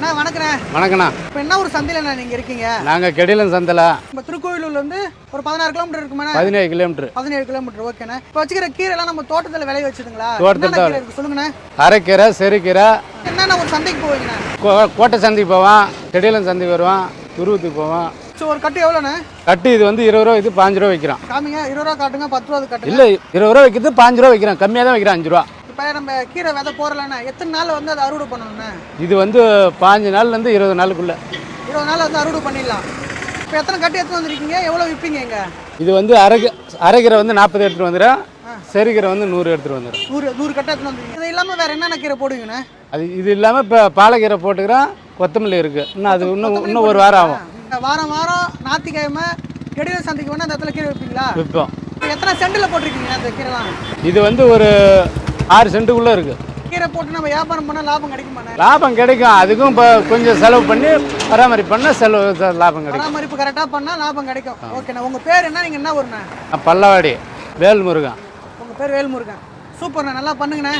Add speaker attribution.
Speaker 1: அண்ணா வணக்கண்ணே.
Speaker 2: வணக்கண்ணா.
Speaker 1: இப்போ என்ன ஒரு சந்தையில் நீங்கள் இருக்கீங்க?
Speaker 2: நாங்கள் கெடிலம் சந்தில்.
Speaker 1: நம்ம திருக்கோயிலூர்லேருந்து ஒரு பதினாறு கிலோமீட்டர் இருக்குமாண்ணே?
Speaker 2: பதினேழு கிலோமீட்ரு
Speaker 1: பதினேழு கிலோமீட்டர் ஓகேண்ணே. இப்போ வச்சுக்கிற கீரைலாம் நம்ம தோட்டத்தில் விளைய வச்சுதுங்களா?
Speaker 2: தோட்டத்துல
Speaker 1: இருக்கு சொல்லுங்கண்ணே.
Speaker 2: அரைக்கீரை செருக்கீரை
Speaker 1: என்னென்ன ஒரு சந்தைக்கு போவீங்கண்ணே?
Speaker 2: கோட்டை சந்தைக்கு போவான் கெடிலம் சந்தைக்கு வருவான் துருவத்துக்கு போவான்
Speaker 1: ஸோ ஒரு கட்டு எவ்வளோண்ணே?
Speaker 2: கட்டு இது வந்து இருபது ரூபா இது பாஞ்சு ரூபா வைக்கிறான்
Speaker 1: காமிங்க இருபது ரூபா காட்டுங்க பத்து ரூபா காட்டுங்க.
Speaker 2: இல்லை இருபது ரூபா வைக்கிறது பாஞ்சு ரூபா வைக்கிறான் கம்மியாக தான் வைக்கிறான் அஞ்சு ரூபா.
Speaker 1: இப்போ நம்ம கீரை விதை போடலண்ணே எத்தனை நாள் வந்து அதை அறுவடை பண்ணணுண்ணே
Speaker 2: இது வந்து பாஞ்சு நாள்லேருந்து இருபது நாளுக்குள்ள.
Speaker 1: இருபது நாள் வந்து அறுவடை பண்ணிடலாம். இப்போ எத்தனை கட்டு எடுத்து வந்திருக்கீங்க? எவ்வளோ விற்பீங்க இங்கே?
Speaker 2: இது வந்து அரைக்க அரைக்கீரை வந்து நாற்பது எடுத்துகிட்டு வந்துடும் செருக்கீரை வந்து நூறு எடுத்துகிட்டு வந்துடும்
Speaker 1: நூறு நூறு கட்டு எடுத்து வந்துருக்கீங்க. இது இல்லாமல் வேறு என்னென்ன கீரை போடுவீங்கண்ணே?
Speaker 2: அது இது இல்லாமல் இப்போ பாலக்கீரை போட்டுக்கிறோம் கொத்தமல்லி இருக்குது இன்னும் அது இன்னும் இன்னும் ஒரு வாரம் ஆகும்.
Speaker 1: வாரம் வாரம் ஞாயிற்றுக்கிழமை கெடில சந்தைக்கு வேணா அந்த இடத்துல கீரை வைப்பீங்களா
Speaker 2: விற்போம்.
Speaker 1: எத்தனை சென்டில் போட்டிருக்கீங்க அந்த கீரைலாம்?
Speaker 2: இது வந்து ஒரு ஆறு சென்ட்டுக்குள்ளே இருக்குது
Speaker 1: கீரை போட்டு நம்ம வியாபாரம் பண்ணால் லாபம் கிடைக்குமாண்ணே
Speaker 2: லாபம் கிடைக்கும். அதுக்கும் இப்போ கொஞ்சம் செலவு பண்ணி பராமரிப்பு பண்ணால் செலவு லாபம் கிடைக்கும்.
Speaker 1: பராமரிப்பு கரெக்டாக பண்ணால் லாபம் கிடைக்கும். ஓகேண்ணா உங்கள் பேர் என்ன? நீங்கள் என்ன ஊருண்ணே?
Speaker 2: பல்லவாடி வேல்முருகன்.
Speaker 1: உங்கள் பேர் வேல்முருகன். சூப்பர்ண்ணே நல்லா பண்ணுங்கண்ணே.